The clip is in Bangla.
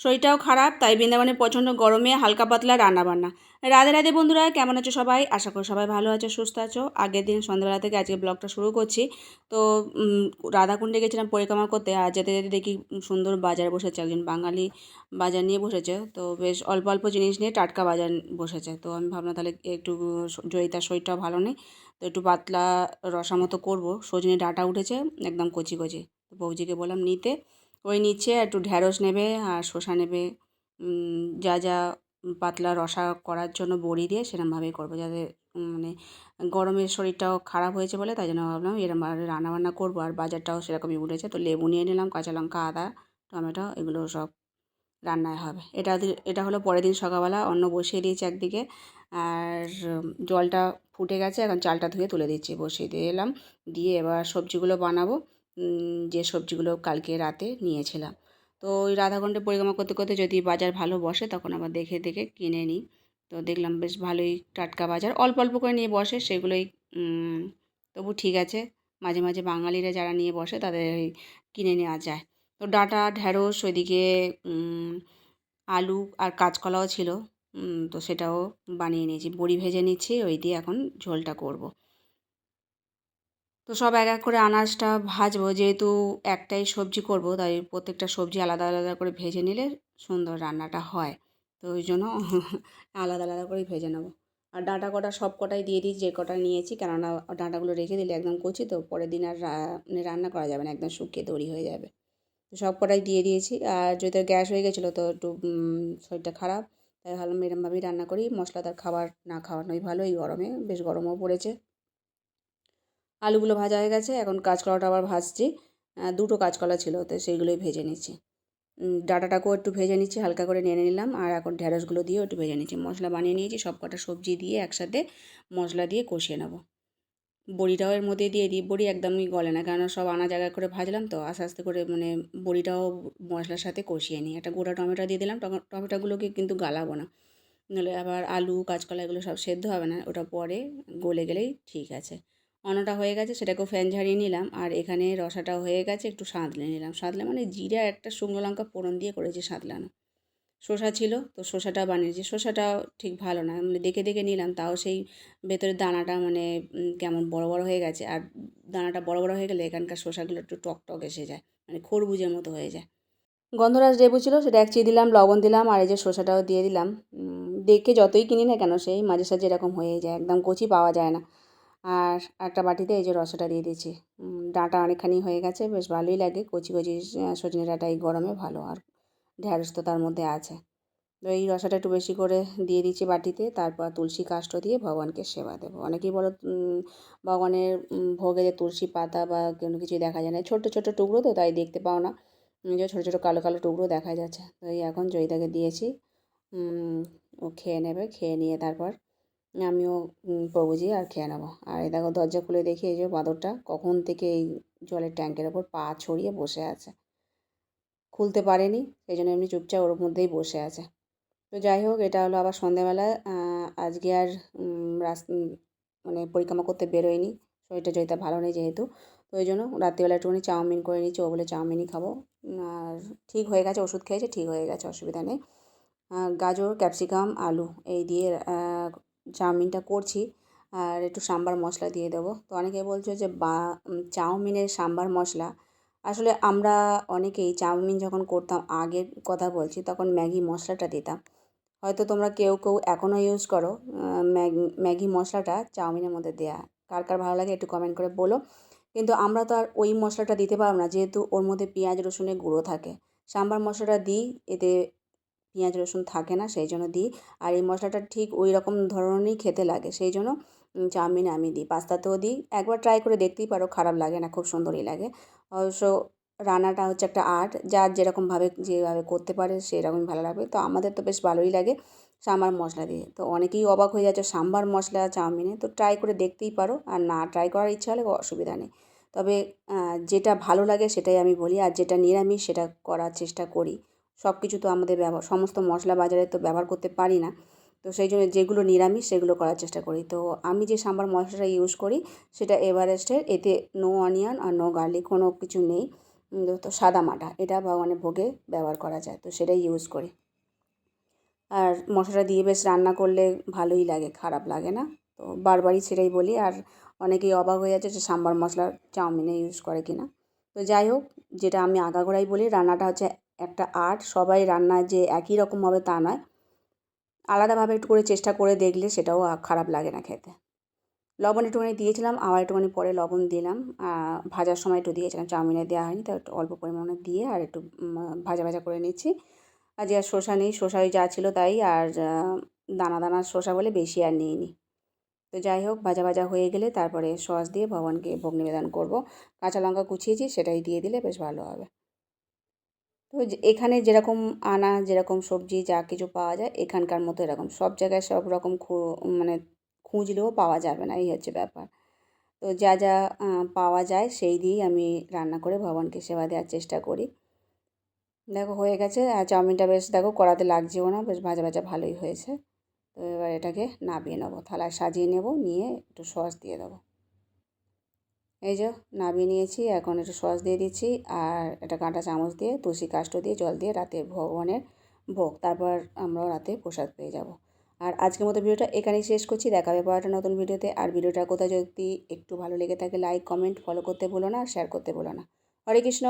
শরীরটাও খারাপ, তাই বৃন্দাবনে প্রচণ্ড গরমে হালকা পাতলা রান্নাবান্না। রাধে রাধে বন্ধুরা, কেমন আছো সবাই? আশা করি সবাই ভালো আছো, সুস্থ আছো। আগের দিন সন্ধ্যাবেলা থেকে আজকে ব্লগটা শুরু করছি। তো রাধাকুণ্ডে গেছিলাম পরিক্রমা করতে, আর যেতে যেতে দেখি সুন্দর বাজার বসেছে, একজন বাঙালি বাজার নিয়ে বসেছে। তো বেশ অল্প অল্প জিনিস নিয়ে টাটকা বাজার বসেছে। তো আমি ভাবলাম তাহলে একটু জয়িতার শরীরটাও ভালো নেই, তো একটু পাতলা রসা মতো করব। সজনে ডাঁটা উঠেছে, একদম কচি কচি। তো বৌজিকে বললাম, নিতে। ওই নিচে একটু ঢ্যাঁড়স নেবে আর শসা নেবে। যা যা পাতলা রসা করার জন্য বড়ি দিয়ে সেরকমভাবেই করব যাতে মানে গরমের শরীরটাও খারাপ হয়েছে বলে তাই জন্য ভাবলাম এরকম রান্নাবান্না করব আর বাজারটাও সেরকমই উঠেছে। তো লেবু নিয়ে নিলাম, কাঁচা লঙ্কা, আদা, টমেটো এগুলো সব রান্নায় হবে। এটা এটা হলো পরের দিন সকালবেলা, অন্ন বসিয়ে দিয়েছি একদিকে আর জলটা ফুটে গেছে, এখন চালটা ধুয়ে তুলে দিচ্ছি। বসিয়ে দিয়ে এলাম, দিয়ে এবার সবজিগুলো বানাবো। যে সবজিগুলো কালকে রাতে নিয়েছিলাম। তো ওই রাধাকুণ্ডে পরিক্রমা করতে করতে যদি বাজার ভালো বসে, তখন আবার দেখে দেখে কিনে নিই। তো দেখলাম বেশ ভালোই টাটকা বাজার। অল্প অল্প করে নিয়ে বসে, সেগুলোই তবু ঠিক আছে। মাঝে মাঝে বাঙালিরা যারা নিয়ে বসে তাদের কিনে নেওয়া যায়। তো ডাঁটা ঢ্যাঁড়স ওইদিকে আলু আর কাঁচকলাও ছিল। তো সেটাও বানিয়ে নিয়েছি। বড়ি ভেজে নিচ্ছি, ওই দিয়ে এখন ঝোলটা করব। তো সব এক এক করে আনাজটা ভাজবো, যেহেতু একটাই সবজি করব, তাই প্রত্যেকটা সবজি আলাদা আলাদা করে ভেজে নিলে সুন্দর রান্নাটা হয়। তো ওই জন্য আলাদা আলাদা করেই ভেজে নেব। আর ডাঁটা কটা সব কটাই দিয়ে দিই, যে কটা নিয়েছি, কেননা ডাঁটাগুলো রেখে দিলে একদম কচি, তো পরের দিন আর মানে রান্না করা যাবে না, একদম শুকিয়ে দড়ি হয়ে যাবে। তো সব কটাই দিয়ে দিয়েছি। আর যদি গ্যাস হয়ে গেছিল, তো একটু শরীরটা খারাপ, তাই ভাবলাম এরমভাবেই রান্না করি। মশলাদার খাবার না খাওয়ানোই ভালো, এই গরমে, বেশ গরমও পড়েছে। আলুগুলো ভাজা হয়ে গেছে, এখন কাঁচকলাটা আবার ভাজছি। দুটো কাঁচকলা ছিল, তো সেইগুলোই ভেজে নিচ্ছি। ডাঁটাটাকেও একটু ভেজে নিচ্ছি, হালকা করে নিয়ে নিলাম, আর এখন ঢ্যাঁড়সগুলো দিয়েও একটু ভেজে নিচ্ছি। মশলা বানিয়ে নিয়েছি সব কটা সবজি দিয়ে একসাথে মশলা দিয়ে কষিয়ে নেব। বড়িটাও এর মধ্যে দিয়ে দিই। বড়ি একদমই গলে না, কেননা সব আনা জায়গা করে ভাজলাম, তো আস্তে আস্তে করে মানে বড়িটাও মশলার সাথে কষিয়ে নিই। একটা গোটা টমেটো দিয়ে দিলাম টমেটোগুলোকে কিন্তু গালাবো না। নাহলে আবার আলু, কাঁচকলা এগুলো সব সেদ্ধ হবে না, ওটা পরে গলে গেলেই ঠিক আছে। অন্নটা হয়ে গেছে, সেটাকেও ফ্যান ঝাড়িয়ে নিলাম। আর এখানে রসাটাও হয়ে গেছে, একটু সাঁতলে নিলাম। সাঁতলে মানে জিরা একটা শুকনো লঙ্কা ফোড়ন দিয়ে করেছি সাঁতলানো। শসা ছিল, তো শসাটা বানিয়েছি। শসাটাও ঠিক ভালো না মানে দেখে দেখে নিলাম, তাও সেই ভেতরের দানাটা মানে কেমন বড় বড় হয়ে গেছে। আর দানাটা বড় বড় হয়ে গেলে এখানকার শসাগুলো একটু টক টক এসে যায় মানে খরবুজের মতো হয়ে যায়। গন্ধরাজ লেবু ছিল, সেটা এক দিলাম, লবণ দিলাম, আর এই যে শসাটাও দিয়ে দিলাম। দেখে যতই কিনি না কেন, সেই মাঝে সাঝে এরকম হয়ে যায়, একদম কচি পাওয়া যায় না। আর একটা বাটিতে এই যে রসটা দিয়ে দিয়েছি। ডাঁটা অনেকখানি হয়ে গেছে, বেশ ভালোই লাগে। কচি কচি সজনে ডাঁটা এই গরমে ভালো, আর ঢ্যাঁড়স তো তার মধ্যে আছে। তো এই রসাটা একটু বেশি করে দিয়ে দিচ্ছি বাটিতে, তারপর তুলসী কাষ্ট দিয়ে ভগবানকে সেবা দেবো। অনেকেই বলো ভগবানের ভোগে যে তুলসী পাতা বা কোনো কিছুই দেখা যায় না। ছোটো ছোটো টুকরো তো তাই দেখতে পাও না। যে ছোটো ছোটো কালো কালো টুকরো দেখা যাচ্ছে। তো এই এখন জয়িতাকে দিয়েছি। ও খেয়ে নেবে, খেয়ে নিয়ে তারপর আমিও প্রভুজি আর খেয়ে নেব। আর এই দেখো দরজা খুলে দেখি এই যে বাঁদরটা কখন থেকে এই জলের ট্যাঙ্কের ওপর পা ছড়িয়ে বসে আছে। খুলতে পারেনি, সেই জন্য এমনি চুপচাপ ওর মধ্যেই বসে আছে। তো যাই হোক, এটা হলো আবার সন্ধেবেলা আজকে আর রাস মানে পরিক্রমা করতে বেরোয়নি, শরীরটা জয়িতা ভালো নেই যেহেতু। তো ওই জন্য রাত্রিবেলা একটুখানি চাউমিন করে নিচ্ছি, ও বলে চাউমিনই খাব। আর ঠিক হয়ে গেছে, ওষুধ খেয়েছে, ঠিক হয়ে গেছে, অসুবিধা নেই। গাজর, ক্যাপসিকাম, আলু এই দিয়ে চাউমিনটা করছি আর একটু সাম্বার মশলা দিয়ে দেবো। তো অনেকে বলছো যে, বা চাউমিনের সাম্বার মশলা। আসলে আমরা অনেকেই চাউমিন যখন করতাম, আগের কথা বলছি, তখন ম্যাগি মশলাটা দিতাম। হয়তো তোমরা কেউ কেউ এখনও ইউজ করো ম্যাগি ম্যাগি মশলাটা চাউমিনের মধ্যে দেয়া। কার কার ভালো লাগে একটু কমেন্ট করে বলো। কিন্তু আমরা তো আর ওই মশলাটা দিতে পারব না, যেহেতু ওর মধ্যে পেঁয়াজ, রসুনের গুঁড়ো থাকে। সাম্বার মশলাটা দিই, এতে পেঁয়াজ, রসুন থাকে না, সেই জন্য দিই। আর এই মশলাটা ঠিক ওই রকম ধরনেরই খেতে লাগে, সেই জন্য চাউমিন আমি দিই। পাস্তাতেও দিই। একবার ট্রাই করে দেখতেই পারো, খারাপ লাগে না, খুব সুন্দরই লাগে। অবশ্য রান্নাটা হচ্ছে একটা আর্ট যার যেরকমভাবে যেভাবে করতে পারে সেরকমই ভালো লাগবে। তো আমাদের তো বেশ ভালোই লাগে সাম্বার মশলা দিয়ে। তো অনেকেই অবাক হয়ে যাচ্ছে সাম্বার মশলা চাউমিনে। তো ট্রাই করে দেখতেই পারো, আর না ট্রাই করার ইচ্ছা হলে অসুবিধা নেই। তবে যেটা ভালো লাগে সেটাই আমি বলি, আর যেটা নিরামিষ সেটা করার চেষ্টা করি। সব কিছু তো আমাদের ব্যবহার, সমস্ত মশলা বাজারে তো ব্যবহার করতে পারি না। তো সেই জন্য যেগুলো নিরামিষ সেগুলো করার চেষ্টা করি। তো আমি যে সাম্বার মশলাটা ইউজ করি, সেটা এভারেস্টের এতে নো অনিয়ন আর নো গার্লিক কোনো কিছু নেই। তো সাদা মাটা, এটা ভগবানের ভোগে ব্যবহার করা যায়, তো সেটাই ইউজ করি। আর মশলাটা দিয়ে বেশ রান্না করলে ভালোই লাগে, খারাপ লাগে না? তো বারবারই সেটাই বলি, আর অনেকেই অবাক হয়ে যাচ্ছে যে সাম্বার মশলা চাউমিনে ইউজ করে কিনা। তো যাই হোক, যেটা আমি আগাগোড়াই বলি, রান্নাটা হচ্ছে একটা আর্ট, সবাই রান্না যে একই রকম হবে তা নয়। আলাদাভাবে একটু করে চেষ্টা করে দেখলে সেটাও খারাপ লাগে না খেতে। লবণ একটুখানি দিয়েছিলাম, আবার একটুখানি পরে লবণ দিলাম। ভাজার সময় একটু দিয়েছিলাম, চাউমিনে দেওয়া হয়নি তো একটু অল্প পরিমাণে দিয়ে আর একটু ভাজা ভাজা করে নিচ্ছি। আর যে আর শসা নেই শসা যা ছিল তাই, আর দানা দানা শসা বলে বেশি আর নিইনি। তো যাই হোক, ভাজা ভাজা হয়ে গেলে তারপরে সস দিয়ে ভগবানকে ভোগ নিবেদন করব। কাঁচা লঙ্কা কুচিয়েছি, সেটাই দিয়ে দিলে বেশ ভালো হবে। তো এখানে যেরকম আনা, যেরকম সবজি, যা কিছু পাওয়া যায়, এখানকার মতো এরকম। সব জায়গায় সব রকম মানে খুঁজলেও পাওয়া যাবে না, এই হচ্ছে ব্যাপার। তো যা যা পাওয়া যায়, সেই দিয়েই আমি রান্না করে ভগবানকে সেবা দেওয়ার চেষ্টা করি। দেখো, হয়ে গেছে। আর চাউমিনটা বেশ, দেখো, কড়াতে লাগছেও না, বেশ ভাজা ভাজা ভালোই হয়েছে। তো এবার এটাকে নাবিয়ে নেব, থালায় সাজিয়ে নেব, নিয়ে একটু সস দিয়ে দেবো। এই যে নামিয়ে নিয়েছি, এখন একটু সস দিয়ে দিচ্ছি আর একটা কাঁটা চামচ দিয়ে তুলসী কাষ্ট দিয়ে জল দিয়ে রাতে ভগবানের ভোগ, তারপর আমরাও রাতে প্রসাদ পেয়ে যাব। আর আজকের মতো ভিডিওটা এখানেই শেষ করছি দেখা হবে পড়াটা নতুন ভিডিওতে। আর ভিডিওটা কোথাও যদি একটু ভালো লেগে থাকে লাইক কমেন্ট ফলো করতে বলো না শেয়ার করতে বলো না। হরে কৃষ্ণ!